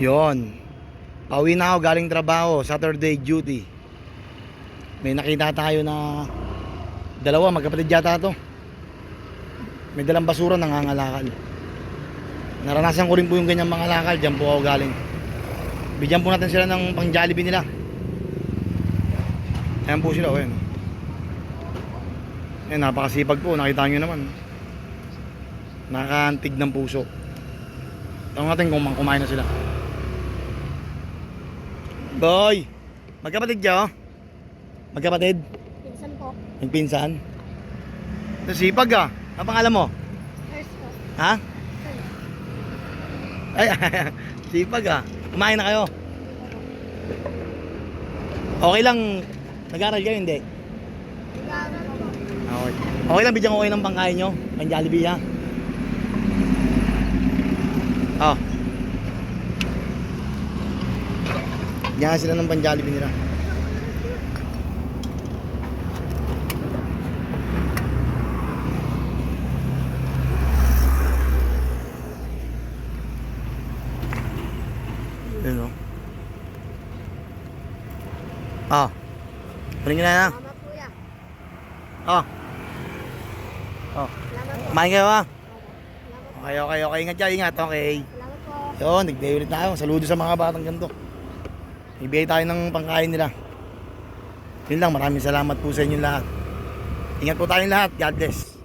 Yon. Pauwi na ako galing trabaho, Saturday duty. May nakita tayo na dalawa, magkapatid yata to. May dalang basura nangangalakal. Naranasan ko rin po yung ganyang mga lakal, diyan po ako galing. Bigyan po natin sila ng pang Jollibee nila. Ayan po sila, oh, ayan. Ayan, napakasipag po, nakita nyo naman. Nakaantig ng puso. Tanong natin kung kumain na sila. Boy! Magkapatid ka, oh? Magkapatid? Pinsan po. Magpinsan? Nasipag ah. Ang pangalan mo? First po. Ha? Ay, sipag ah. Kumain na kayo. Okay lang. Nag-aral kayo, hindi? Nag-aaral po. Okay. Okay lang, bigyan ko kayo ng pangkain nyo. Pang Jollibee ha. Oh. Bigyan sila ng pang Jollibee nila. Yun o. Ah. Kunin nyo na na. Ya. Oh. Oh. Kumain kayo po. Okay, okay, okay. Ingat dyan, ingat. Okay. Yun, nag-day ulit tayo. Saludo sa mga batang ganito. Ibigay tayo ng pangkain nila. Yun lang, maraming salamat po sa inyo lahat. Ingat po tayong lahat. God bless.